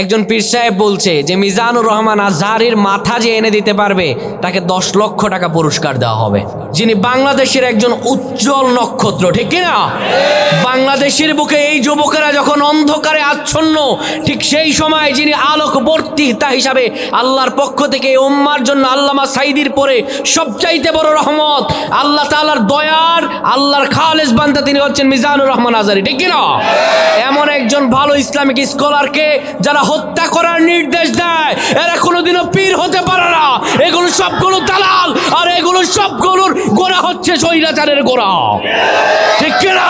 একজন পীর সাহেব বলছে যে, মিজানুর রহমান আজহারির মাথা যে এনে দিতে পারবে, তাকে দশ লক্ষ টাকা পুরস্কার দেওয়া হবে। যিনি বাংলাদেশের একজন উজ্জ্বল নক্ষত্র, ঠিক কিনা? বাংলাদেশের বুকে এই যুবকেরা যখন অন্ধকারে আচ্ছন্ন, ঠিক সেই সময় যিনি আলোকবর্তিতা হিসাবে আল্লাহর পক্ষ থেকে এই উম্মার জন্য আল্লামা সাইদির পরে সবচাইতে বড় রহমত, আল্লাহ তাআলার দয়ার, আল্লাহর খালেজ বান্দা তিনি হচ্ছেন মিজানুর রহমান আজারি ঠিক কিনা? এমন একজন ভালো ইসলামিক স্কলারকে যারা হত্যা করার নির্দেশ দেয়। এরা কোনোদিনও পীর হতে পারে না। এগুলো সবগুলো দালাল, আর এগুলো সবগুলোর গোড়া হচ্ছে স্বৈরাচারের গোড়া ঠিক কিনা?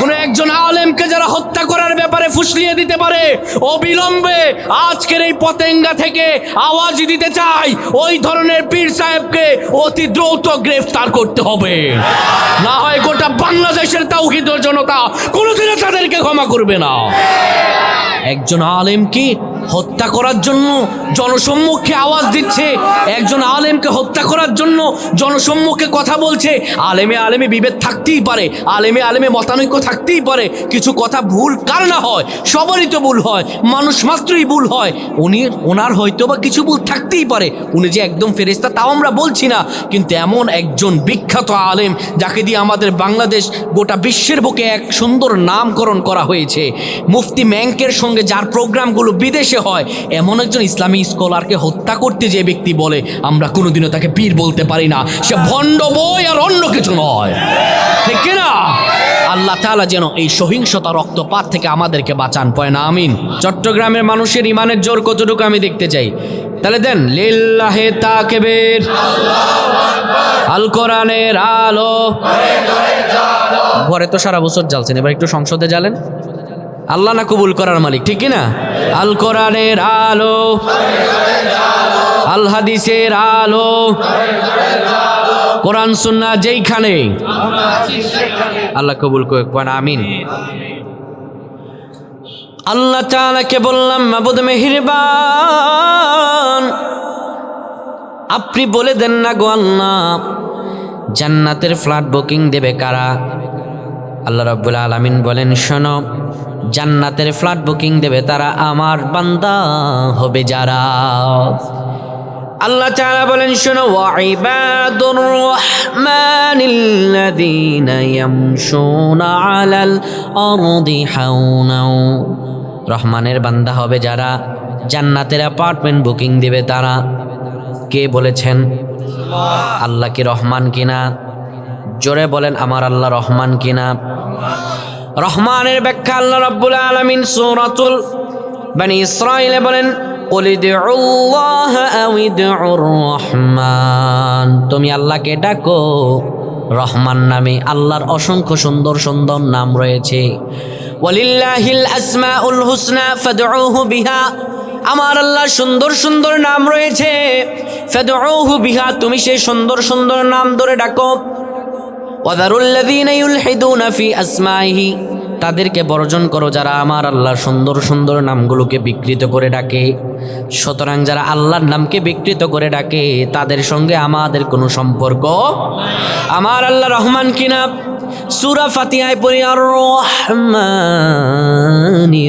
কোন একজন আলেমকে যারা হত্যা করার ব্যাপারে ফুসলিয়ে দিতে পারে, অবিলম্বে আজকের এই পতেঙ্গা থেকে আওয়াজ দিতে চাই, ওই ধরনের পীর সাহেবকে অতি দ্রুত গ্রেফতার করতে হবে। না হয় গোটা বাংলাদেশের তাওহিদ জনতা কোনোদিনও তাদেরকে ক্ষমা করবে না। একজন আলেমকে হত্যা করার জন্য জনসম্মুখে আওয়াজ দিচ্ছে। একজন আলেমকে হত্যা করার জন্য জনসম্মুখে কথা বলছে। আলেমে আলেমে বিভেদ থাকতেই পারে। আলেমে আলেমে মতানৈক্য থাকতেই পারে। কিছু কথা ভুল কার না হয়? সবারই তো ভুল হয়। মানুষ মাত্রই ভুল হয়। উনি ওনার হয়তো বা কিছু ভুল থাকতেই পারে। উনি যে একদম ফেরেস্তা তাও আমরা বলছি না। কিন্তু এমন একজন বিখ্যাত আলেম, যাকে দিয়ে আমাদের বাংলাদেশ গোটা বিশ্বের বুকে এক সুন্দর নামকরণ করা হয়েছে। মুফতি ম্যাঙ্কের সঙ্গে যার প্রোগ্রামগুলো বিদেশে হয়। এমন একজন ইসলামী স্কলারকে হত্যা করতে যে ব্যক্তি বলে, আমরা কোনোদিনও তাকে পীর বলতে পারি না। সে ভণ্ড বই আর অন্য কিছু নয়। না? আল্লাহ তাআলা যেন এই সহিংসতা রক্তপাত থেকে আমাদেরকে বাঁচান। পয় না, আমিন। চট্টগ্রামের মানুষের ইমানের জোর কতটুকু আমি দেখতে চাই? তাহলে দেন, লিল্লাহে তাকেবের। আল কোরআনের আলো। ঘরে তো সারা বছর জ্বালছেন, এবার একটু সংসদে জ্বালেন। আল্লাহ না কবুল করার মালিক, ঠিক কি না আল কোরআনের আলো, আল হাদিসের আলো, কোরআন সুন্না যেইখানে, আল্লাহ কবুল করে কোন আমিন। আল্লাহ তাআলাকে বললাম, মাবুদ মেহেরবান, আপনি বলে দেন না গো আল্লাহ, জান্নাতের ফ্ল্যাট বুকিং দেবে কারা? আল্লাহ রাব্বুল আলামিন বলেন, শোনো জান্নাতের ফ্ল্যাট বুকিং দেবে তারা আমার বান্দা হবে যারা। আল্লাহ তাআলা বলেন, শোনো ওয়াইবাদুর রহমানিল্লাযীনা ইয়ামশুনা আলাল আরদি হাওনাও রহমানের বান্দা হবে যারা জান্নাতের অ্যাপার্টমেন্ট বুকিং দেবে তারা। কে বলেছেন? আল্লাহ কি রহমান কিনা? জোরে বলেন, আমার আল্লাহ রহমান কিনা? রহমানের ব্যাখ্যা আল্লাহ রাব্বুল আলামিন সূরাতুল বনি ইসরাঈলে বলেন قل ادعوا الله أو ادعوا الرحمن তুমি আল্লাহকে ডাকো রহমান নামে আল্লাহর অসংখ্য সুন্দর সুন্দর নাম রয়েছে ওয়ালিল্লাহিল আসমাউল হুসনা ফাদউহু বিহা আমার আল্লাহ সুন্দর সুন্দর নাম রয়েছে ফাদউহু বিহা তুমি সেই সুন্দর সুন্দর নাম ধরে ডাকো ওয়াদারুল্লাযীনা ইউলহিদুনা তাদেরকে বর্জন করো যারা আমার আল্লাহ সুন্দর সুন্দর নামগুলোকে বিকৃত করে ডাকে। সুতরাং যারা আল্লাহর নামকে বিকৃত করে ডাকে, তাদের সঙ্গে আমাদের কোনো সম্পর্ক আমার আল্লাহ রহমান কিনা? সুরা ফাতিহায় পড়ি আর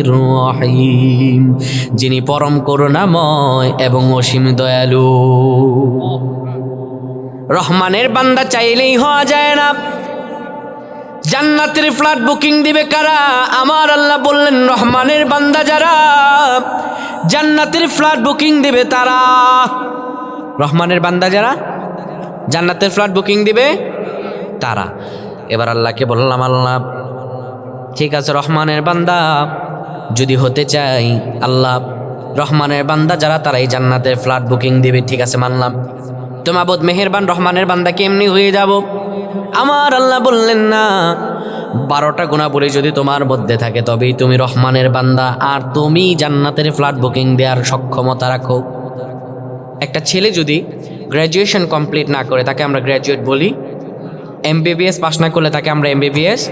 রহিম যিনি পরম করুণাময় এবং অসীম দয়ালু। রহমানের বান্দা চাইলেই হওয়া যায় না। জান্নাতের ফ্ল্যাট বুকিং দিবে কারা? আমার আল্লাহ বললেন, রহমানের বান্দা যারা, জান্নাতের ফ্ল্যাট বুকিং দিবে তারা। রহমানের বান্দা যারা, জান্নাতের ফ্ল্যাট বুকিং দিবে তারা। এবার আল্লাহকে বললাম, আল্লাহ, ঠিক আছে, রহমানের বান্দা, যদি হতে চাই, আল্লাহ, রহমানের বান্দা যারা তারা এই জান্নাতের ফ্ল্যাট বুকিং দিবে। ঠিক আছে, মানলাম। তোমাবদ মেহেরবান রহমানের বান্দা কেমনি হয়ে যাব? আমার আল্লাহ বললেন, না, বারোটা গুণা বলে যদি তোমার মধ্যে থাকে, তবেই তুমি রহমানের বান্দা। আর তুমি জান্নাতের ফ্ল্যাট বুকিং দেওয়ার সক্ষমতা রাখো। একটা ছেলে যদি গ্র্যাজুয়েশন কমপ্লিট না করে, তাকে আমরা গ্র্যাজুয়েট বলি। এমবিবিএস পাশ না করলে তাকে আমরা এমবিবিএস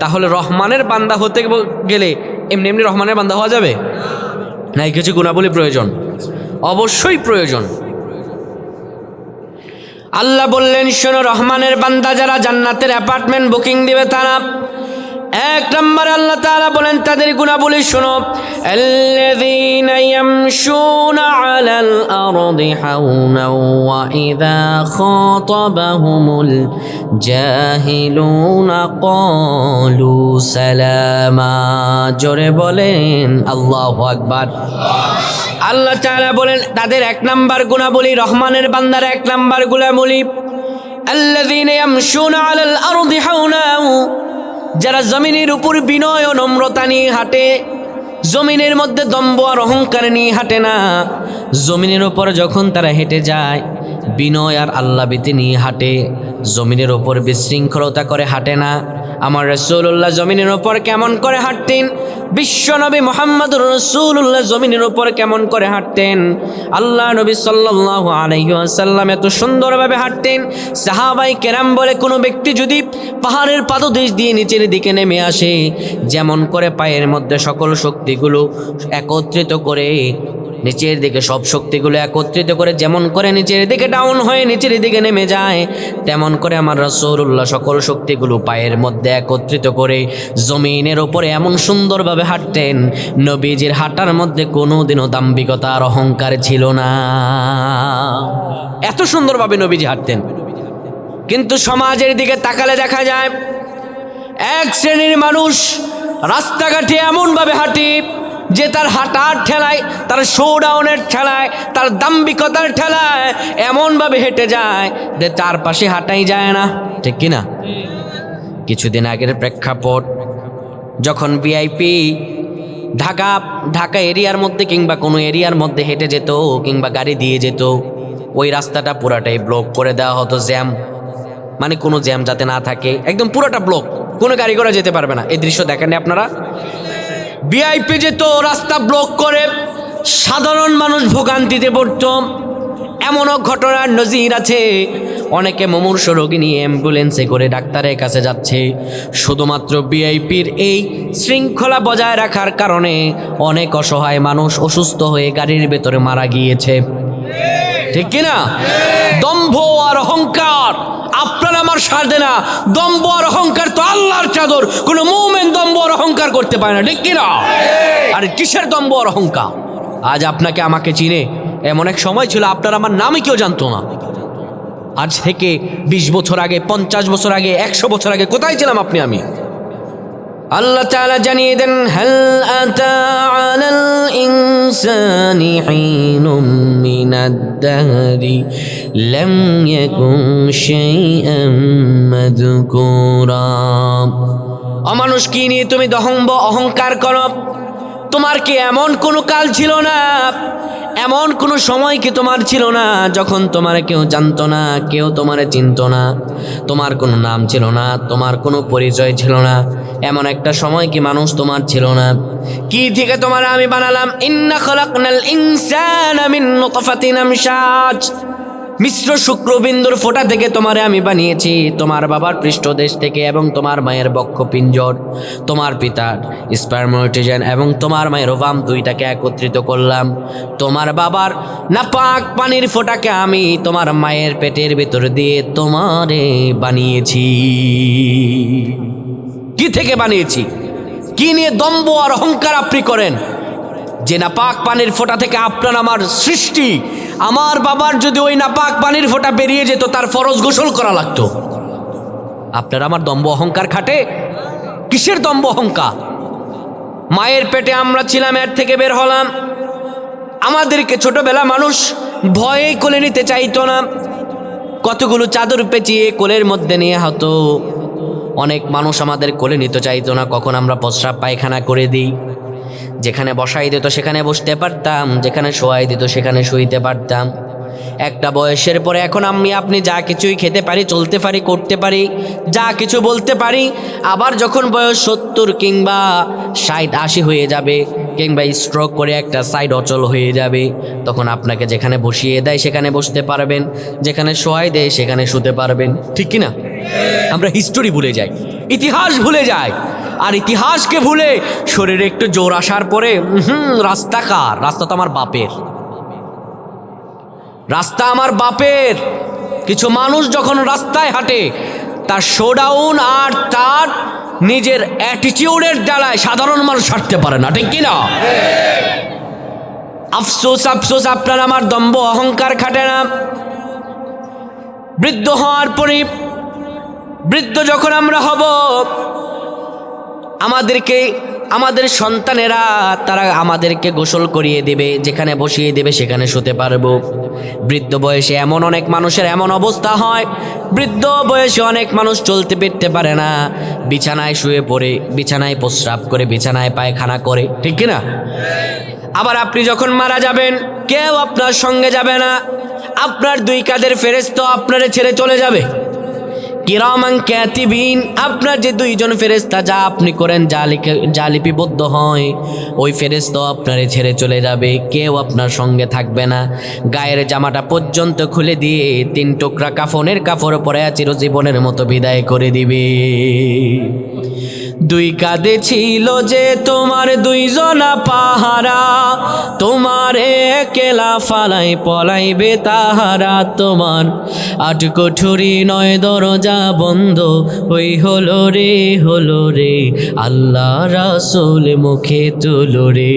তাহলে রহমানের বান্দা হতে গেলে এমনি এমনি রহমানের বান্দা হওয়া যাবে? না কিছু গুণাবলী প্রয়োজন। অবশ্যই প্রয়োজন। আল্লাহ বললেন শোনো রহমানের বান্দা যারা জান্নাতের অ্যাপার্টমেন্ট বুকিং দিবে তারা এক নম্বর আল্লাহ তাআলা বলেন তাদের গুণাবলী শোনো الذين يمشون على الأرض حونا وإذا خاطبهم الجاهلون قالوا سلاما জোরে বলেন আল্লাহু আকবার আল্লাহ তাআলা বলেন তাদের এক নাম্বার গুণাবলী রহমানের বান্দার এক নাম্বার গুণাবলী الذين يمشون على الأرض حونا যারা জমিনের উপর বিনয় ও নম্রতা নিয়ে হাঁটে, জমিনের মধ্যে দম্ব আর অহংকার নিয়ে হাঁটে না। জমিনের উপর যখন তারা হেঁটে যায় বিনয় আর আল্লাবিতে নিয়ে হাঁটে। জমিনের ওপর বিশৃঙ্খলতা করে হাঁটে না। আমার রসুল্লাহ জমিনের ওপর কেমন করে হাঁটতেন? বিশ্বনবী মোহাম্মদ রসুল্লাহ জমিনের উপর কেমন করে হাঁটতেন? আল্লাহ নবী সাল্লাহ আলাইসাল্লাম এত সুন্দরভাবে হাঁটতেন। সাহাবাই কেরাম বলে কোনো ব্যক্তি যদি পাহাড়ের পাদদেশ দিয়ে নিচের দিকে নেমে আসে, যেমন করে পায়ের মধ্যে সকল শক্তিগুলো একত্রিত করে নিচের দিকে সব শক্তিগুলো একত্রিত করে, যেমন করে নিচের দিকে ডাউন হয়ে নিচের দিকে নেমে যায়, তেমন করে আমার রসৌরুল্লাহ সকল শক্তিগুলো পায়ের মধ্যে একত্রিত করে জমিনের ওপরে এমন সুন্দরভাবে হাঁটতেন, নবীজির হাঁটার মধ্যে কোনো দিনও দাম্ভিকতা আর অহংকার ছিল না। এত সুন্দরভাবে নবীজি হাঁটতেন। কিন্তু সমাজের দিকে তাকালে দেখা যায়, এক শ্রেণির মানুষ রাস্তাঘাটে এমনভাবে হাঁটে যে তার হাঁটার ঠেলায়, তার শোডাউনের ঠেলায়, তার দাম্বিকতার ঠেলায় এমনভাবে হেঁটে যায় যে তার পাশে হাঁটাই যায় না। ঠিক কিনা? কিছুদিন আগের প্রেক্ষাপট, যখন ভিআইপি ঢাকা ঢাকা এরিয়ার মধ্যে কিংবা কোনো এরিয়ার মধ্যে হেঁটে যেত কিংবা গাড়ি দিয়ে যেত, ওই রাস্তাটা পুরাটাই ব্লক করে দেওয়া হতো জ্যাম মানে কোনো জ্যাম যাতে না থাকে, একদম পুরোটা ব্লক কোনো গাড়ি ঘোড়া যেতে পারবে না। এই দৃশ্য দেখেন আপনারা? ভিআইপি যেত রাস্তা ব্লক করে, সাধারণ মানুষ ভোগান্তিতে পড়ত। এমনও ঘটনার নজির আছে। অনেকে মুমূর্ষ রোগী নিয়ে অ্যাম্বুলেন্সে করে ডাক্তারের কাছে যাচ্ছে। শুধুমাত্র বিআইপির এই শৃঙ্খলা বজায় রাখার কারণে অনেক অসহায় মানুষ অসুস্থ হয়ে গাড়ির ভেতরে মারা গিয়েছে। ঠিক কিনা? দম্ভ আর অহংকার। আপনার আমার সাথে না। দম্ভ আর অহংকার তো আল্লাহর চাদর। কোনো অহংকার করতে পারে না ঠিক কিনা? আর কিসের দম্ব আর অহংকার? আজ আপনাকে আমাকে চিনে এমন এক সময় ছিল আপনার আমার নামই কেউ জানতো না। আজ থেকে বিশ বছর আগে পঞ্চাশ বছর আগে একশো বছর আগে কোথায় ছিলাম আপনি আমি? আল্লাহ তাআলা জানিয়ে দেন হাল আতা আলাল ইনসানি হিনুম মিনাদ দাহরি লাম ইয়াকুন শাইআম মাযকুরা। অমানুষ কি নিয়ে তুমি দহম্ব অহংকার করো? তোমার কি এমন কোনো কাল ছিল না? এমন কোনো সময় কি তোমার ছিল না যখন তোমার কেউ জানতো না, কেউ তোমার চিনত না? তোমার কোনো নাম ছিল না, তোমার কোনো পরিচয় ছিল না। এমন একটা সময় কি মানুষ তোমার ছিল না? কি থেকে তোমার আমি বানালাম? ইন্না খলাকনাল ইনসানা মিন নুতফাতিন আমশাজ। মিশ্র শুক্রবিন্দুর ফোঁটা থেকে তোমারে আমি বানিয়েছি। তোমার বাবার পৃষ্ঠদেশ থেকে এবং তোমার মায়ের বক্ষ পিঞ্জর তোমার পিতার স্পারমোটিজেন এবং তোমার মায়ের ওভাম দুইটাকে একত্রিত করলাম। তোমার বাবার নাপাক পানির ফোঁটাকে আমি তোমার মায়ের পেটের ভিতর দিয়ে তোমারে বানিয়েছি। কি থেকে বানিয়েছি? কি নিয়ে দম্ব আর অহংকার আপনি করেন? যে নাপাক পানির ফোঁটা থেকে আপনার আমার সৃষ্টি আমার বাবার যদি ওই নাপাক পানির ফোঁটা বেরিয়ে যেত, তার ফরজ গোসল করা লাগতো। আপনার আমার দম্ব অহংকার খাটে? কিসের দম্ব অহংকার? মায়ের পেটে আমরা ছিলাম, এর থেকে বের হলাম। আমাদেরকে ছোটবেলা মানুষ ভয়ে কোলে নিতে চাইতো না। কতগুলো চাদর পেঁচিয়ে কোলের মধ্যে নিয়ে হতো। অনেক মানুষ আমাদের কোলে নিতে চাইতো না, কখন আমরা প্রস্রাব পায়খানা করে দিই। যেখানে বসাই দিত সেখানে বসতে পারতাম, যেখানে শোয়াই দিত সেখানে শুইতে পারতাম। একটা বয়সের পরে এখন আমি, আপনি যা কিছুই খেতে পারি, চলতে পারি, করতে পারি, যা কিছু বলতে পারি, আবার যখন বয়স সত্তর কিংবা ষাট, আশি হয়ে যাবে, কিংবা স্ট্রোক করে একটা সাইড অচল হয়ে যাবে, তখন আপনাকে যেখানে বসিয়ে দেয় সেখানে বসতে পারবেন, যেখানে শোয়াই দেয় সেখানে শুতে পারবেন। ঠিক কি না আমরা হিস্টোরি ভুলে যাই, ইতিহাস ভুলে যাই আর ইতিহাসকে ভুলে শরীরে একটু জোর আসার পরে হুম রাস্তা কার? রাস্তা তো আমার বাপের। রাস্তা আমার বাপের। কিছু মানুষ যখন রাস্তায় হাঁটে, তার শোডাউন আর তার নিজের অ্যাটিটিউডের দ্বারায় সাধারণ মানুষ হাঁটতে পারে না, ঠিক কিনা? আফসোস আফসোস, আপনার আমার দম্ভ অহংকার খাটে না। বৃদ্ধ হওয়ার পরে, বৃদ্ধ যখন আমরা হব আমাদেরকে, আমাদের সন্তানেরা, তারা আমাদেরকে গোসল করিয়ে দেবে, যেখানে বসিয়ে দেবে সেখানে শুতে পারব। বৃদ্ধ বয়সে এমন অনেক মানুষের এমন অবস্থা হয়, বৃদ্ধ বয়সে অনেক মানুষ চলতে ফিরতে পারে না। বিছানায় শুয়ে পড়ে, বিছানায় প্রস্রাব করে, বিছানায় পায়খানা করে, ঠিক কি না? আবার আপনি যখন মারা যাবেন, কেউ আপনার সঙ্গে যাবে না। আপনার দুই কাদের ফেরেস্ত আপনারে ছেড়ে চলে যাবে। কিরামান ক্যাতিবিন আপনার যে দুইজন ফেরেস্তা যা আপনি করেন, যা লিপিবদ্ধ হয়, ওই ফেরেস্ত আপনারে ছেড়ে চলে যাবে, কেউ আপনার সঙ্গে থাকবে না। গায়ের জামাটা পর্যন্ত খুলে দিয়ে তিন টুকরা কাফনের কাফড় পরে চিরজীবনের মতো বিদায় করে দিবে। দুই কাঁধে ছিল যে তোমার দুইজনা পাহারা, তোমার একেলা ফালাই পলাইবে তাহারা, তোমার আট কঠুরি নয় দরজা বন্ধ, ওই হলো রে হলো রে, আল্লাহ রাসুল মুখে তুলো রে।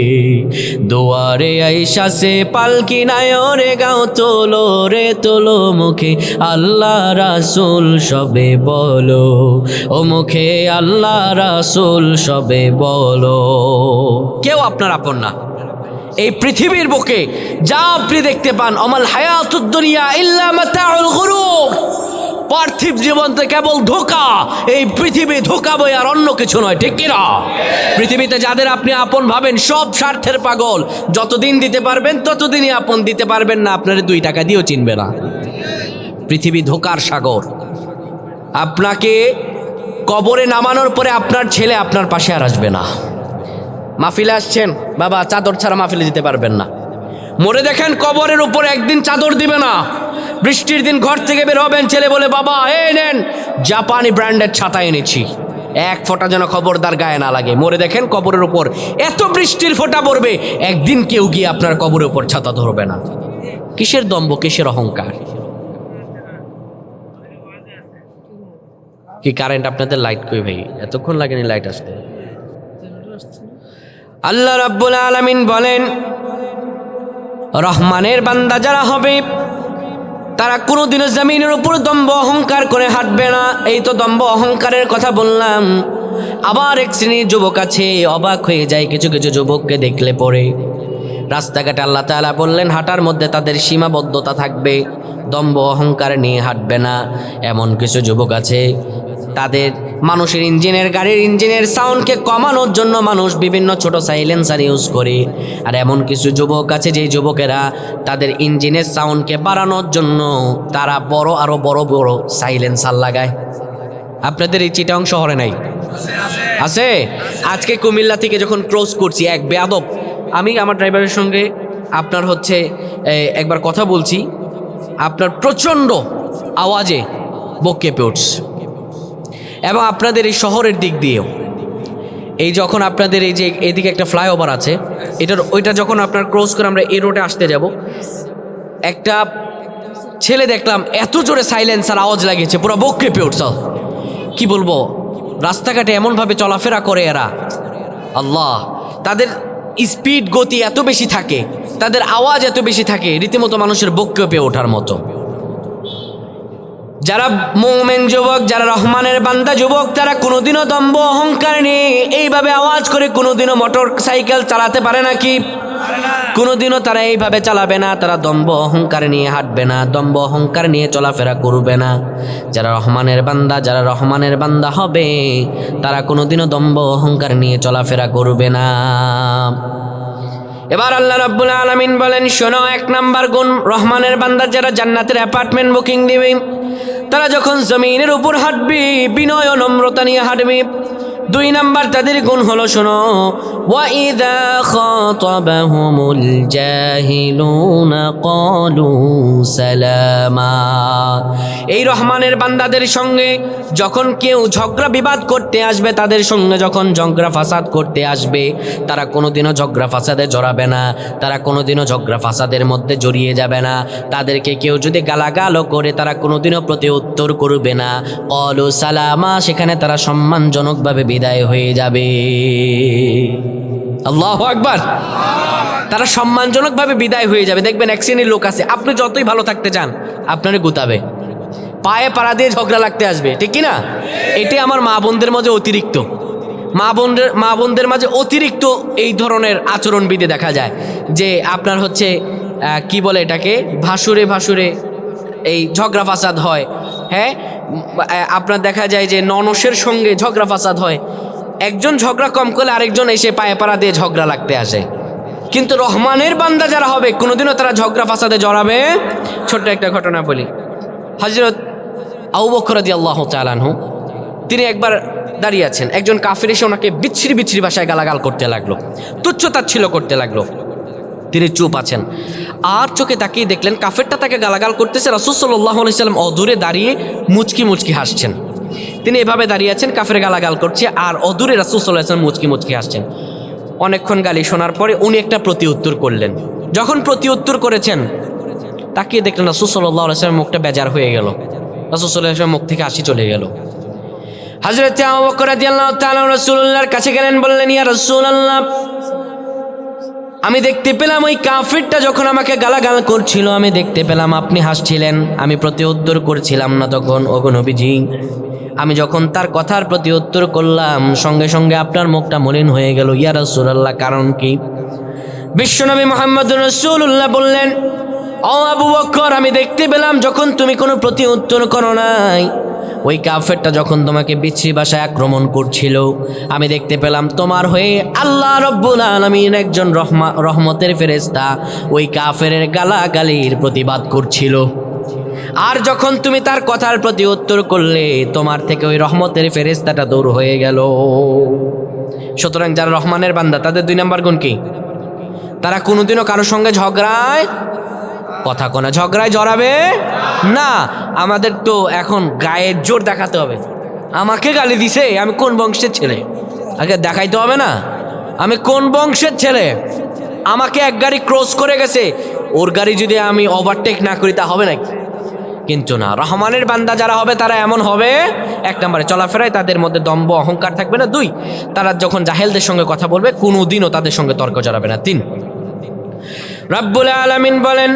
দোয়ারে আইসা সে পালকি নাই রে গাও তোলো রে, তোলো মুখে আল্লাহ রাসুল সবে বলো, ও মুখে আল্লাহ রাসুল সবে বলো। কেউ আপনার আপন না। এই পৃথিবীর বুকে যা আপনি দেখতে পান, অমাল হায়াতুদ্দুনিয়া ইল্লা মাতাউল পার্থিব জীবন তো কেবল ধোকা। এই পৃথিবী ধোকা বই আর অন্য কিছু নয়, ঠিক কিনা? পৃথিবীতে যাদের আপনি আপন ভাবেন, সব স্বার্থের পাগল। যতদিন দিতে পারবেন, ততদিনই আপন দিতে পারবেন না, আপনার দুই টাকা দিয়েও চিনবে না। পৃথিবী ধোকার সাগর। আপনাকে কবরে নামানোর পরে আপনার ছেলে আপনার পাশে আর আসবে না। মাহফিলে আসছেন, বাবা, চাদর ছাড়া মাহফিলে দিতে পারবেন না। মরে দেখেন কবরের উপরে একদিন চাদর দিবে না। বৃষ্টির দিন ঘর থেকে বের হবেন, ছেলে বলে, বাবা, এই নেন, জাপানি ব্র্যান্ডের ছাতা এনেছি। এক ফোঁটা যেন খবরদার গায়ে না লাগে। মরে দেখেন কবরের উপর এত বৃষ্টির ফোঁটা পড়বে, একদিন কেউ গিয়ে আপনার কবরের উপর ছাতা ধরবে না। কিসের দম্ভ, কিসের অহংকার? কি কারেন্ট আপনাদের লাইট কই ভাই? এতক্ষণ লাগেনি লাইট আসতে। আল্লাহ রাব্বুল আলামিন বলেন, রহমানের বান্দা যারা হবে, তারা কোনো কোনোদিনও জমিনের উপর দম্ভ অহংকার করে হাঁটবে না। এই তো দম্ভ অহংকারের কথা বললাম। আবার এক শ্রেণির যুবক আছে, অবাক হয়ে যায়, কিছু কিছু যুবককে দেখলে পরে রাস্তাঘাটে আল্লাহ তাআলা বললেন, হাঁটার মধ্যে তাদের সীমাবদ্ধতা থাকবে, দম্ভ অহংকার নিয়ে হাঁটবে না। এমন কিছু যুবক আছে তাদের মানুষের ইঞ্জিনের গাড়ির ইঞ্জিনের সাউন্ডকে কমানোর জন্য মানুষ বিভিন্ন ছোট সাইলেন্সার ইউজ করে। আর এমন কিছু যুবক আছে যে যুবকেরা তাদের ইঞ্জিনের সাউন্ডকে বাড়ানোর জন্য তারা বড় আরও বড় বড় সাইলেন্সার লাগায়। আপনাদের এই চিটাং শহরে নাই? আছে? আজকে কুমিল্লা থেকে যখন ক্রস করছি, এক বেয়াদব, আমি আমার ড্রাইভারের সঙ্গে আপনার হচ্ছে একবার কথা বলছি। আপনার প্রচণ্ড আওয়াজে বুক কেঁপে এবং আপনাদের এই শহরের দিক দিয়েও। এই যখন আপনাদের এই যে এদিকে একটা ফ্লাইওভার আছে, এটার, ওইটা যখন আপনার ক্রস করে আমরা এই রোডে আসতে যাব, একটা ছেলে দেখলাম এত জোরে সাইলেন্সার আওয়াজ লাগিয়েছে, পুরো বুক কেঁপে উঠছে। কি বলব, রাস্তাঘাটে এমনভাবে চলাফেরা করে এরা। আল্লাহ, তাদের স্পিড গতি এত বেশি থাকে, তাদের আওয়াজ এত বেশি থাকে, রীতিমতো মানুষের বুক কেঁপে ওঠার মতো। যারা মোমেন যুবক, যারা রহমানের বান্দা যুবক, তারা কোনোদিনও দম্ভ অহংকার নিয়ে এইভাবে আওয়াজ করে কোনোদিনও মোটর সাইকেল চালাতে পারে নাকি কোনোদিনও তারা এইভাবে চালাবে না, তারা দম্ভ অহংকার নিয়ে হাঁটবে না, দম্ভ অহংকার নিয়ে চলাফেরা করবে না। যারা রহমানের বান্দা, যারা রহমানের বান্দা হবে, তারা কোনোদিনও দম্ভ অহংকার নিয়ে চলাফেরা করবে না। এবার আল্লাহ রাব্বুল আলামিন বলেন, শোনো, এক নাম্বার গুণ, রহমানের বান্দা যারা জান্নাতের অ্যাপার্টমেন্ট বুকিং দিবে, তারা যখন জমিনের উপর হাঁটবি, বিনয় ও নম্রতা নিয়ে হাঁটবে। দুই নাম্বার তাদের গুণ হলো, শোনো সালামা। এই রহমানের বান্দাদের সঙ্গে যখন কেউ ঝগড়া বিবাদ করতে আসবে, তাদের সঙ্গে যখন ঝগড়া ফাসাদ করতে আসবে, তারা কোনোদিনও ঝগড়া ফাসাদে জড়াবে না, তারা কোনোদিনও ঝগড়া ফাসাদের মধ্যে জড়িয়ে যাবে না। তাদেরকে কেউ যদি গালাগালও করে, তারা কোনোদিনও প্রতি উত্তর করবে না। কলু সালামা, সেখানে তারা সম্মানজনকভাবে বিদায় হয়ে যাবে। আল্লাহ আকবার। তারা সম্মানজনকভাবে বিদায় হয়ে যাবে। দেখবেন এক শ্রেণির লোক আছে। আপনি যতই ভালো থাকতে চান, আপনারে গুতাবে। পায়ে পাড়া দিয়ে ঝগড়া লাগতে আসবে। ঠিক কি না এটি আমার মা বোনদের মাঝে অতিরিক্ত। মা বোনদের মা বোনদের মাঝে অতিরিক্ত এই ধরনের আচরণবিধি দেখা যায়। যে আপনার হচ্ছে কি বলে এটাকে? ভাসুরে ভাসুরে এই ঝগড়া ফাসাদ হয়। হ্যাঁ? আপনার দেখা যায় যে ননসের সঙ্গে ঝগড়া ফাসাদ হয়। একজন ঝগড়া কম করলে আরেকজন এসে পায়ে পাড়া দিয়ে ঝগড়া লাগতে আসে। কিন্তু রহমানের বান্দা যারা হবে, কোনোদিনও তারা ঝগড়া ফাসাদে জড়াবে? ছোট্ট একটা ঘটনা বলি। হজরত আউ বকরাদি আল্লাহ চালানহু তিনি একবার দাঁড়িয়ে আছেন। একজন কাফির এসে ওনাকে বিচ্ছিরি বিচ্ছিরি ভাষায় গালাগাল করতে লাগল। তুচ্ছতাচ্ছিল করতে লাগল। তিনি চুপ আছেন। আর চোখে তাকিয়ে দেখলেন কাফেরটা তাকে গালাগাল করতেছে। রাসুল সাল্লাহ সাল্লাম অদূরে দাঁড়িয়ে মুচকি মুচকি হাসছেন। তিনি এভাবে দাঁড়িয়ে আছেন, কাফের গালাগাল করছে আর অদূরে রাসুল সাল্লাহ সাল্লাম মুচকি মুচকি হাসছেন। অনেকক্ষণ গালি শোনার পরে উনি একটা প্রতি উত্তর করলেন। যখন প্রতি উত্তর করেছেন, তাকিয়ে দেখলেন রাসুল সাল্লাহ সাল্লামের মুখটা বেজার হয়ে গেল। রাসুল সাল্লাহ সাল্লামের মুখ থেকে হাসি চলে গেল। হজরত রসুল্লাহর কাছে গেলেন, বললেন, ইয়া রসুল্লাহ আমি দেখতে পেলাম ওই কাফিরটা যখন আমাকে গালাগাল করছিল, আমি দেখতে পেলাম আপনি হাসছিলেন। আমি প্রতি উত্তর করছিলাম না তখন, ওগো নবীজি, আমি যখন তার কথার প্রতি উত্তর করলাম, সঙ্গে সঙ্গে আপনার মুখটা মলিন হয়ে গেল। ইয়া রসুল্লাহ কারণ কি? বিশ্বনবী মোহাম্মদ রসুল্লাহ বললেন, ও আবু বক্কর আমি দেখতে পেলাম যখন তুমি কোনো প্রতি উত্তর করো নাই ওই কাফেরটা যখন তোমাকে বিচ্ছিরি ভাষায় আক্রমণ করছিল, আমি দেখতে পেলাম তোমার হয়ে আল্লাহ রব্বুল আলমিন একজন রহমা, রহমতের ফেরেস্তা ওই কাফের গালাগালির প্রতিবাদ করছিল। আর যখন তুমি তার কথার প্রতি উত্তর করলে, তোমার থেকে ওই রহমতের ফেরেস্তাটা দূর হয়ে গেল। সুতরাং যারা রহমানের বান্দা, তাদের দুই নাম্বার গুণ কি? তারা কোনোদিনও কারোর সঙ্গে ঝগড়ায় কথা কোনা ঝগড়ায় জড়াবে? না, আমাদের তো এখন গায়ের জোর দেখাতে হবে। আমাকে গালি দিছে, আমি কোন বংশের ছেলে? আগে দেখাইতে হবে না? আমি কোন বংশের ছেলে? আমাকে এক গাড়ি ক্রস করে গেছে, ওর গাড়ি যদি আমি ওভারটেক না করি, তা হবে নাকি? কিন্তু না, রহমানের বান্দা যারা হবে, তারা এমন হবে। এক নম্বরে চলাফেরায় তাদের মধ্যে দম্ভ, অহংকার থাকবে না। দুই, তারা যখন জাহেলদের সঙ্গে কথা বলবে কোনো দিনও তাদের সঙ্গে তর্ক জড়াবে না। তিন, রব্বুল আলামিন বলেন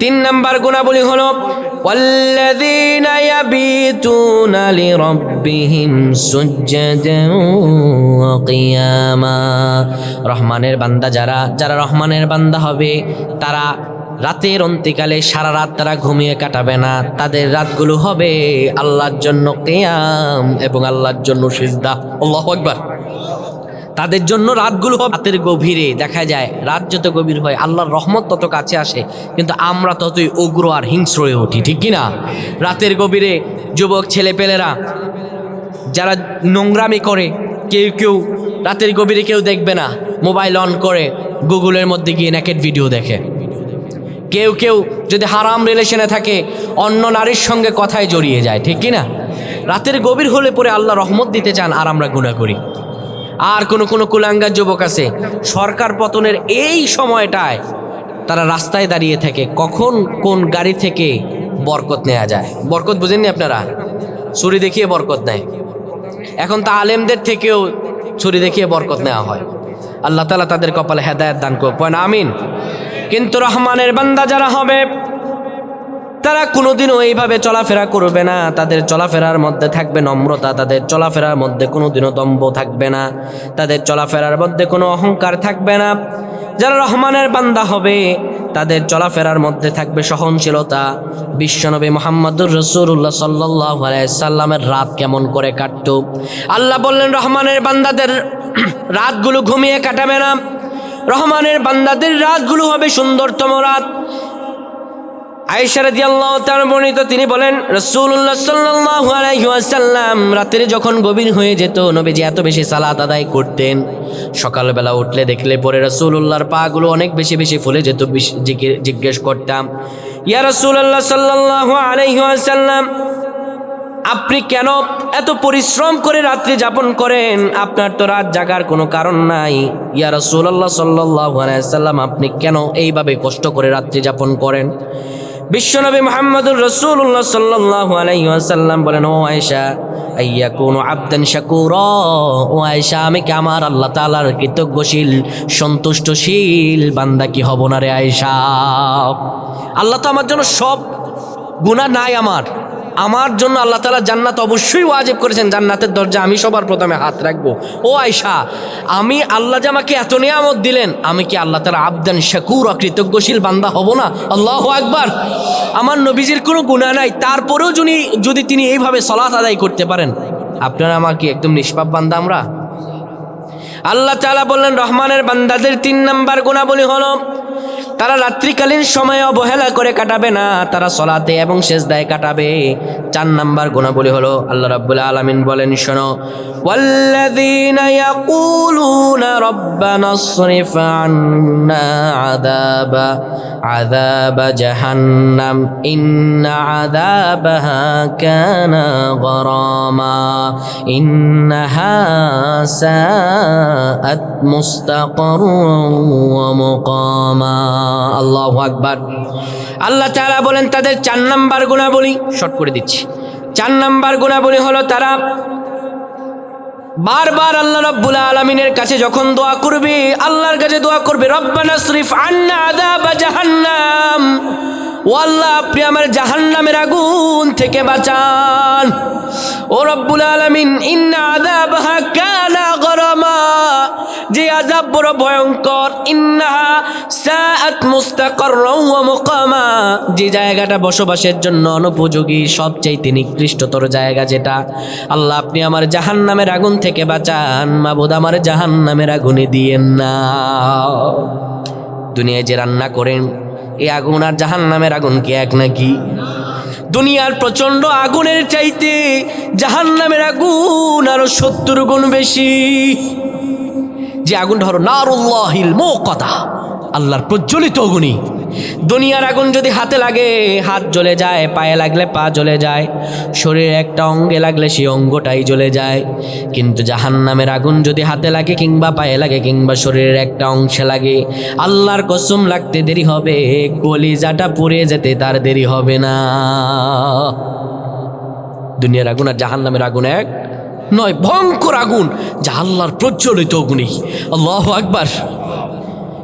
তিন নাম্বার গুণাবলী হল রহমানের বান্দা যারা যারা রহমানের বান্দা হবে, তারা রাতের অন্তিকালে সারা রাত তারা ঘুমিয়ে কাটাবে না। তাদের রাতগুলো হবে আল্লাহর জন্য কেয়াম এবং আল্লাহর জন্য সিজদা। আল্লাহ একবার তাদের জন্য রাতগুলো রাতের গভীরে দেখা যায়, রাত যত গভীর হয়, আল্লাহর রহমত তত কাছে আসে, কিন্তু আমরা ততই উগ্র আর হিংস্র হয়ে উঠি, ঠিক কি না রাতের গভীরে যুবক ছেলেপেলেরা যারা নোংরামি করে, কেউ কেউ রাতের গভীরে কেউ দেখবে না, মোবাইল অন করে গুগলের মধ্যে গিয়ে নেকেট ভিডিও দেখে। কেউ কেউ যদি হারাম রিলেশনে থাকে, অন্য নারীর সঙ্গে কথায় জড়িয়ে যায়, ঠিক কি না রাতের গভীর হলে পরে আল্লাহ রহমত দিতে চান আর আমরা গুণা করি। আর কোনো কোনো কুলাঙ্গার যুবক আছে, সরকার পতনের এই সময়টায় তারা রাস্তায় দাঁড়িয়ে থাকে, কখন কোন গাড়ি থেকে বরকত নেওয়া যায়। বরকত বুঝেননি আপনারা? ছুরি দেখিয়ে বরকত নেয়। এখন তা আলেমদের থেকেও ছুরি দেখিয়ে বরকত নেওয়া হয়। আল্লাহ তালা তাদের কপালে হেদায়ত দান করব আমিন। কিন্তু রহমানের বান্দা যারা হবে তারা কোনোদিনও এইভাবে চলাফেরা করবে না। তাদের চলাফেরার মধ্যে থাকবে নম্রতা, তাদের চলাফেরার মধ্যে কোনোদিনও দম্ভ থাকবে না। তাদের চলাফেরার মধ্যে কোনো অহংকার থাকবে না। যারা রহমানের বান্দা হবে, তাদের চলাফেরার মধ্যে থাকবে সহনশীলতা। বিশ্বনবী মোহাম্মদুর রসুল্লাহ সাল্লাহ সাল্লামের রাত কেমন করে কাটত। আল্লাহ বললেন, রহমানের বান্দাদের রাতগুলো ঘুমিয়ে কাটাবে না। রহমানের বান্দাদের রাতগুলো হবে সুন্দরতম রাত। আয়েশা রাদিয়াল্লাহু তাআলা বর্ণিত, তিনি বলেন, রাসূলুল্লাহ সাল্লাল্লাহু আলাইহি ওয়াসাল্লাম রাত্রে যখন গভীর হয়ে যেত, নবীজি এত বেশি সালাত আদায় করতেন। সকালবেলা উঠলে দেখলে পরে রাসূলুল্লাহর পাগুলো অনেক বেশি বেশি ফুলে যেত জিজ্ঞেস করতাম, ইয়া রাসূলুল্লাহ সাল্লাল্লাহু আলাইহি ওয়াসাল্লাম, আপনি কেন এত পরিশ্রম করে রাত্রি যাপন করেন? আপনার তো রাত জাগার কোনো কারণ নাই। ইয়া রাসূলুল্লাহ সাল্লাল্লাহু আলাইহি সাল্লাম আপনি কেন এইভাবে কষ্ট করে রাত্রি যাপন করেন? বিশ্বনবী মোহাম্মদুর রসুল্লাহ সাল্লাহ আলাইসাল্লাম বলেন, ও আয়েশা আইয়া কোন আবদান শাকুর? ও আয়েশা, আমি কি আমার আল্লাহ তালার কৃতজ্ঞশীল, সন্তুষ্টশীল বান্দা কি হব না রে আয়েশা? আল্লাহ তো আমার জন্য সব গুণা নাই আমার। আমার জন্য আল্লাহ তালা জান্নাত অবশ্যই ওয়াজিব করেছেন। জান্নাতের দরজা আমি সবার প্রথমে হাত রাখব। ও আয়সা আমি আল্লাহ যে আমাকে এত নিয়ামত দিলেন, আমি কি আল্লাহ তালা আবদান শাকুর কৃতজ্ঞশীল বান্দা হব না? আল্লাহ আকবার। আমার নবীজির কোনো গুণা নাই, তারপরেও যিনি যদি তিনি এইভাবে সলাত আদায় করতে পারেন, আপনারা আমাকে একদম নিষ্পাপ বান্দা আমরা? আল্লাহ তালা বললেন, রহমানের বান্দাদের তিন নাম্বার গুণাবলী হলো তারা রাত্রিকালীন সময় অবহেলা করে কাটাবে না তারা সলাতে এবং সেজদায় কাটাবে চার নাম্বার গুণাবলী হলো আল্লাহ রাব্বুল আলামিন বলেন শোনো والذين يقولون ربنا اصرف عنا عذاب عذاب جهنم إن عذابها كان غراما إنها ساءت مستقرا ومقاما আল্লাহ আকবার। আল্লাহ তারা বলেন, তাদের চার নাম্বার গুণাবলী শর্ট করে দিচ্ছি। চার নাম্বার গুণাবলী হলো তারা বারবার আল্লাহ রব্বুল আলমিনের কাছে যখন দোয়া করবে, আল্লাহর কাছে দোয়া করবে, রব্বানা শরীফ আন্না আদা বা জাহান্নাম। ও আল্লাহ, আপনি আমার জাহান্নামের আগুন থেকে বাঁচান। ও রব্বুল আলামিন, ইন্না আযাবাহা কানা গরামা। যে আযাব বড় ভয়ঙ্কর, ইন্নাহা সাআত মুস্তাকাররাও ওয়া মুকামা। যে জায়গাটা বসবাসের জন্য অনুপযোগী, সবচাইতে নিকৃষ্টতর জায়গা যেটা। আল্লাহ, আপনি আমার জাহান্নামের আগুন থেকে বাঁচান। মাবুদ, আমার জাহান্নামের আগুনে দিয়েন না। দুনিয়ায় যে রান্না করেন এই আগুন আর জাহান নামের আগুন কি এক নাকি? দুনিয়ার প্রচণ্ড আগুনের চাইতে জাহান নামের আগুন আরও সত্তর গুণ বেশি। যে আগুন ধরো নারুল্লাহিল কথা আল্লাহর প্রজ্বলিত অগ্নি। দুনিয়ার আগুন যদি হাতে লাগে, হাত জ্বলে যায়, পায়ে লাগলে পা জ্বলে যায়, শরীরে একটা অঙ্গে লাগলে সেই অঙ্গটাই জ্বলে যায়। কিন্তু জাহান্নামের আগুন যদি হাতে লাগে কিংবা পায়ে লাগে কিংবা শরীরের একটা অংশে লাগে, আল্লাহর কসম লাগতে দেরি হবে, কলিজাটা পুড়ে যেতে তার দেরি হবে না। দুনিয়ার আগুন আর জাহান্নামের আগুন এক নয়, ভয়ঙ্কর আগুন যা আল্লাহর প্রজ্বলিত অগ্নি আল্লাহ আকবার।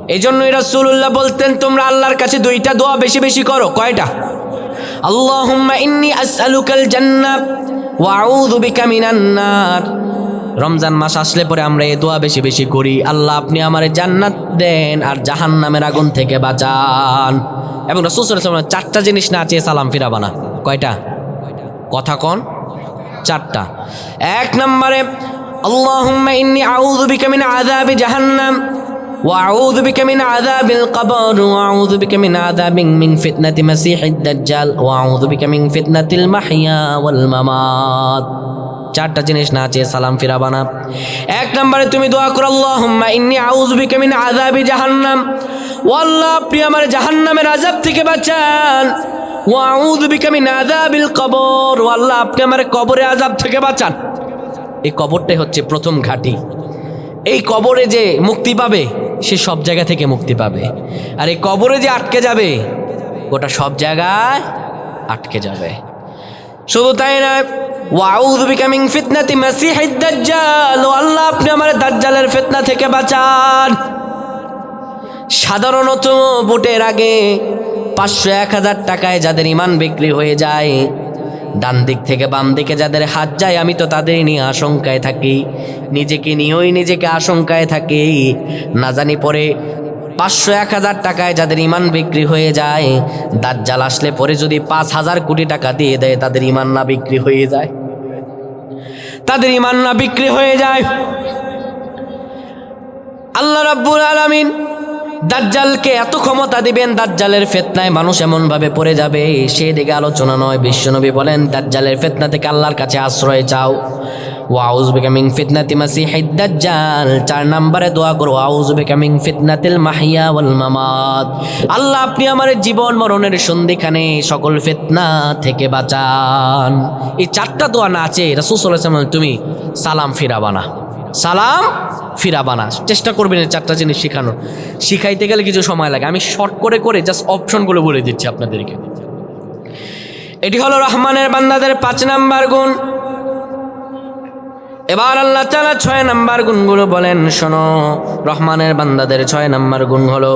এই জন্যই রাসূলুল্লাহ বলতেন, তোমরা আল্লাহর কাছে দুইটা দোয়া বেশি বেশি করো। কয়টা? আল্লাহুম্মা ইন্নী আসআলুকাল জান্নাহ ওয়া আউযু বিকা রমজান মাস আসলে পরে আমরা এই দোয়া বেশি বেশি করি। আল্লাহ, আপনি আমার জান্নাত দেন আর জাহান্নামের আগুন থেকে বাঁচান। এবং রাসূল চারটা জিনিস না চেয়ে সালাম ফিরাবানা। কয়টা? কথা কন। চারটা। এক নম্বরে, আল্লাহুম্মা ইন্নী আউযু বিকা মিন জাহান্নাম। وأعوذ بك من عذاب القبر وأعوذ بك من عذاب من فتنة مسيح الدجال وأعوذ بك من فتنة المحيا والممات চারটা জিনিস না চেয়ে সালাম ফিরাবানা এক নম্বরে তুমি দোয়া করো আল্লাহুম্মা ইন্নী আউযু বিকা মিন আযাবি জাহান্নাম ও আল্লাহ আপনি আমার জাহান্নামের আযাব থেকে বাঁচান ও আউযু বিকা মিন আযাবিল কবর ও আল্লাহ আপনি আমার কবরে আযাব থেকে বাঁচান এই কবরটাই হচ্ছে প্রথম ঘাঁটি এই কবরে যে মুক্তি পাবে, সে সব জায়গা থেকে মুক্তি পাবে। আর এই কবরে যে আটকে যাবে, গোটা সব জায়গায় আটকে যাবে। শুধু তাই নয়, ওয়াউযু বিকা মিন ফিতনাতি মাসিহিদ দাজ্জাল, ও আল্লাহ আপনি আমার দাজ্জালের ফিতনা থেকে বাঁচান। সাধারণত ভোটের আগে পাঁচশো এক হাজার টাকায় যাদের ইমান বিক্রি হয়ে যায় ডান দিক থেকে বাম দিকে যাদের হাত যায়, আমি তো তাদেরই নিয়ে আশঙ্কায় থাকি। নিজেকে নিয়েই নিজেকে আশঙ্কায় থাকি। না জানি পরে পাঁচশো এক হাজার টাকায় যাদের ইমান বিক্রি হয়ে যায়, দাজ্জাল আসলে পরে যদি পাঁচ হাজার কোটি টাকা দিয়ে দেয়, তাদের ইমান না বিক্রি হয়ে যায়। তাদের ইমান না বিক্রি হয়ে যায়। আল্লাহ রাব্বুল আলামিন দাজ্জালকে এত ক্ষমতা দিবেন, দাজ্জালের ফেতনায় মানুষ এমন ভাবে পড়ে যাবে। সেই দিকে আলোচনা নয়, বিশ্বনবী বলেন, দাজ্জালের ফেতনা থেকে আল্লাহর কাছে আশ্রয় চাও। ওয়াউজ বিকামিং ফিতনাতি মাসিহিদ দাজ্জাল, চার নম্বরে দোয়া করো ওয়াউজ বিকামিং ফিতনাতিল মাহিয়া ওয়াল মামাত। আল্লাহ, আপনি আমার জীবন মরণের সন্ধিখানে সকল ফিতনা থেকে বাঁচান। এই চারটা দোয়া না আছে, রাসূল সাল্লাল্লাহু আলাইহি তুমি সালাম ফিরাবানা সালাম, ফিরাবানা। চেষ্টা করবেন এই চারটা জিনিস শেখানোর। শিখাইতে গেলে কিছু সময় লাগে। আমি শর্ট করে করে জাস্ট অপশনগুলো বলে দিচ্ছি আপনাদেরকে। এটি হলো রহমানের বান্দাদের পাঁচ নাম্বার গুণ। এবার আল্লাহ তালা ছয় নাম্বার গুণগুলো বলেন, শোনো। রহমানের বান্দাদের ছয় নাম্বার গুণ হলো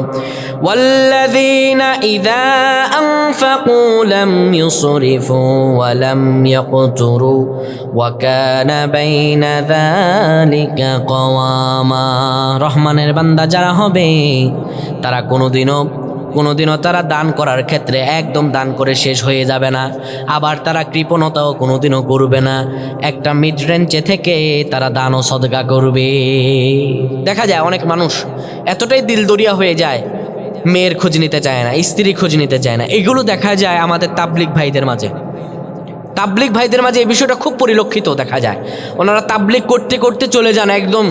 রহমানের বান্দা যারা হবে, তারা কোনোদিনও কোনোদিনও তারা দান করার ক্ষেত্রে একদম দান করে শেষ হয়ে যাবে না। আবার তারা কৃপণতাও কোনোদিনও করবে না। একটা মিড রেঞ্চে থেকে তারা দানও সদকা করবে। দেখা যায় অনেক মানুষ এতটাই দিলদরিয়া হয়ে যায়, মেয়ের খোঁজ নিতে চায় না, স্ত্রী খোঁজ নিতে চায় না। এগুলো দেখা যায় আমাদের তাবলিক ভাইদের মাঝে। তাবলিক ভাইদের মাঝে এই বিষয়টা খুব পরিলক্ষিত দেখা যায়। ওনারা তাবলিক করতে করতে চলে যান একদম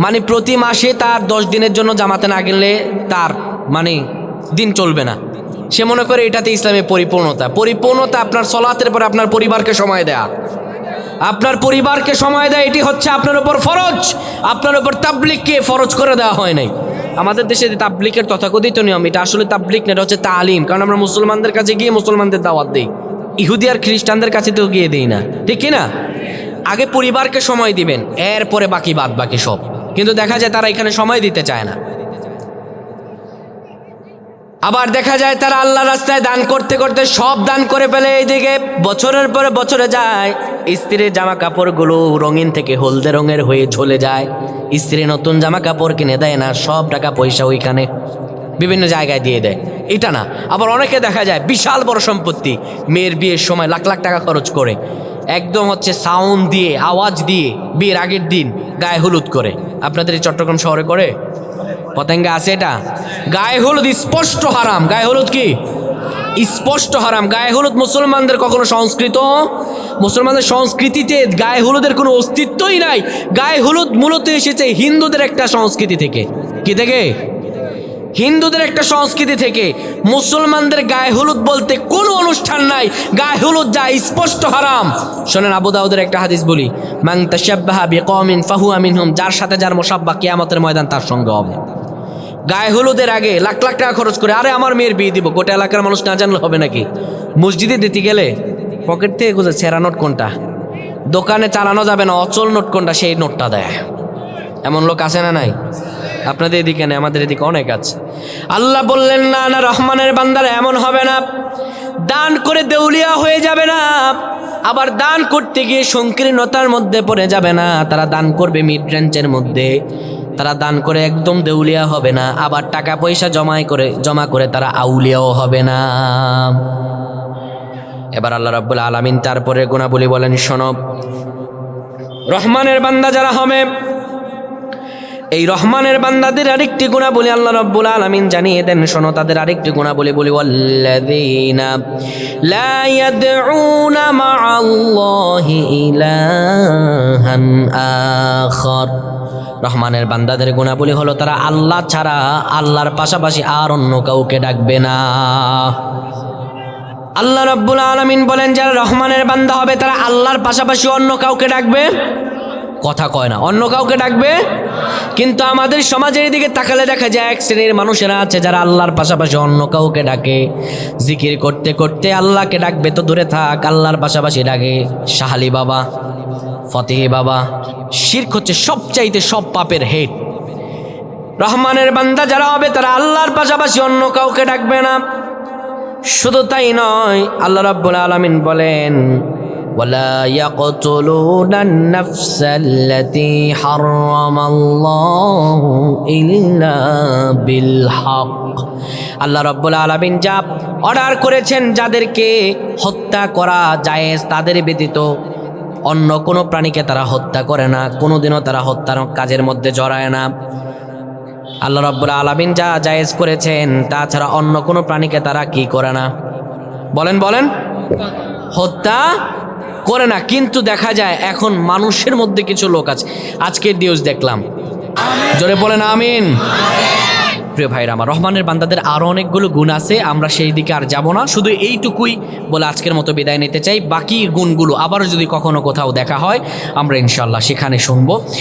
মানে প্রতি মাসে তার দশ দিনের জন্য জামাতে না গেলে তার মানে দিন চলবে না। সে মনে করে এটাতে ইসলামের পরিপূর্ণতা। পরিপূর্ণতা আপনার সলাতের পরে আপনার পরিবারকে সময় দেয়া। আপনার পরিবারকে সময় দেয়, এটি হচ্ছে আপনার উপর ফরজ। আপনার উপর তাবলিককে ফরজ করে দেওয়া হয় নাই। আমাদের দেশে যে তাবলিকের তথাকথিত নিয়ম, এটা আসলে তাবলিক না, এটা হচ্ছে তালিম। কারণ আমরা মুসলমানদের কাছে গিয়ে মুসলমানদের দাওয়াত দিই। ইহুদি আর খ্রিস্টানদের কাছে তো গিয়ে দিই না। ঠিক কি না? আগে পরিবারকে সময় দিবেন, এরপরে বাকি বাদ বাকি সব। কিন্তু দেখা যায় তারা এখানে সময় দিতে চায় না। আবার দেখা যায় তারা আল্লাহ রাস্তায় দান করতে করতে সব দান করে ফেলে এইদিকে। বছরের পরে বছরে যায়, স্ত্রীর জামা কাপড়গুলো রঙিন থেকে হলদে রঙের হয়ে ঝলে যায়। স্ত্রী নতুন জামা কাপড় কিনে দেয় না, সব টাকা পয়সা ওইখানে বিভিন্ন জায়গায় দিয়ে দেয়। এটা না, আবার অনেকে দেখা যায় বিশাল বড় সম্পত্তি, মেয়ের বিয়ের সময় লাখ লাখ টাকা খরচ করে। একদম হচ্ছে সাউন্ড দিয়ে, আওয়াজ দিয়ে, বিয়ের আগের দিন গায়ে হলুদ করে। আপনাদের এই চট্টগ্রাম শহরে করে? পতেঙ্গা আছে এটা? গায়ে হলুদ, স্পষ্ট হারাম। গায়ে হলুদ কি? স্পষ্ট হারাম। গায়ে হলুদ মুসলমানদের কখনো সংস্কৃত? মুসলমানদের সংস্কৃতিতে গায়ে হলুদের কোনো অস্তিত্বই নাই। গায়ে হলুদ মূলত এসেছে হিন্দুদের একটা সংস্কৃতি থেকে। কি থেকে? হিন্দুদের একটা সংস্কৃতি থেকে মুসলমানদের গায়ে হলুদ বলতে কোনো অনুষ্ঠান নাই। গায়ে হলুদ যা স্পষ্ট হারাম। শোনেন, আবু দাউদের একটা হাদিস বলি মাং তাশাব্বাহা বিকওমিন ফাহুয়া মিনহুম যার সাথে যার মোসাব্বা কিয়ামতের ময়দান তার সঙ্গে হবে। গায়ে হলুদের আগে লাখ লাখ টাকা খরচ করে, আরে আমার মেয়ের বিয়ে দিব, গোটা এলাকার মানুষ না জানলে হবে নাকি? মসজিদে দিতে গেলে পকেট থেকে খুঁজে ছেঁড়া নোট কোনটা? দোকানে চালানো যাবে না, অচল নোট কোনটা, সেই নোটটা দেয়। এমন লোক আছে না নাই? আপনাদের এদিকে নেই আমাদের এদিকে অনেক আছে। আল্লাহ বললেন, না না, রহমানের বান্দারা, এমন হবে না। দান করে দেউলিয়া হয়ে যাবে না। আবার দান করতে গিয়ে সংকীর্ণতার মধ্যে পড়ে যাবে না। তারা দান করবে মিড রেঞ্চের মধ্যে। তারা দান করে একদম দেউলিয়া হবে না। আবার টাকা পয়সা জমায় করে, জমা করে তারা আউলিয়াও হবে না। এবার আল্লাহ রাব্বুল আলামিন তারপরে গুণাবলী বলেন শোনব রহমানের বান্দা যারা হবে এই রহমানের বান্দাদের আরেকটি গুণা বলি আল্লাহ রব্বুল আলামিন জানিয়ে দেন। শোনো, তাদের আরেকটি গুণা বলি বলি, ওয়াল্লাযীনা লা ইয়াদউনা মা'আল্লাহি ইলাহান আখার। রহমানের বান্দাদের গুণাবলী হলো, তারা আল্লাহ ছাড়া আল্লাহর পাশাপাশি আর অন্য কাউকে ডাকবে না। আল্লাহ রব্বুল আলামিন বলেন, যারা রহমানের বান্দা হবে, তারা আল্লাহর পাশাপাশি অন্য কাউকে ডাকবে? কথা কয় না। অন্য কাউকে ডাকবে? কিন্তু আমাদের সমাজের দিকে তাকালে দেখা যায় এক শ্রেণির মানুষেরা আছে যারা আল্লাহর পাশাপাশি অন্য কাউকে ডাকে। জিকির করতে করতে আল্লাহকে ডাকবে তো দূরে থাক, আল্লাহর পাশাপাশি ডাকে। শাহালি বাবা, ফতেহি বাবা, শির্ক হচ্ছে সবচাইতে সব পাপের হেড। রহমানের বান্দা যারা হবে তারা আল্লাহর পাশাপাশি অন্য কাউকে ডাকবে না। শুধু তাই নয়, আল্লাহ রাব্বুল আলামিন বলেন ولا يقتلون النفس التي حرم الله إلا بالحق আল্লাহ রব্বুল আলামিন যা অর্ডার করেছেন যাদেরকে হত্যা করা জায়েজ তাদের ব্যতীত অন্য কোনো প্রাণীকে তারা হত্যা করে না কোনোদিনও তারা হত্যার কাজের মধ্যে জড়ায় না আল্লাহ রব্বুল আলমিন যা জায়েজ করেছেন তাছাড়া অন্য কোনো প্রাণীকে তারা কি করে না বলেন বলেন হত্যা করে না, কিন্তু দেখা যায় এখন মানুষের মধ্যে কিছু লোক আছে। আজকের নিউজ দেখলাম। জোরে বলেন আমিন। প্রিয় ভাইরা, আমার রহমানের বান্দাদের আরও অনেকগুলো গুণ আছে, আমরা সেই দিকে আর যাব না। শুধু এইটুকুই বলে আজকের মতো বিদায় নিতে চাই। বাকি গুণগুলো আবারও যদি কখনো কোথাও দেখা হয়, আমরা ইনশাল্লাহ সেখানে শুনব।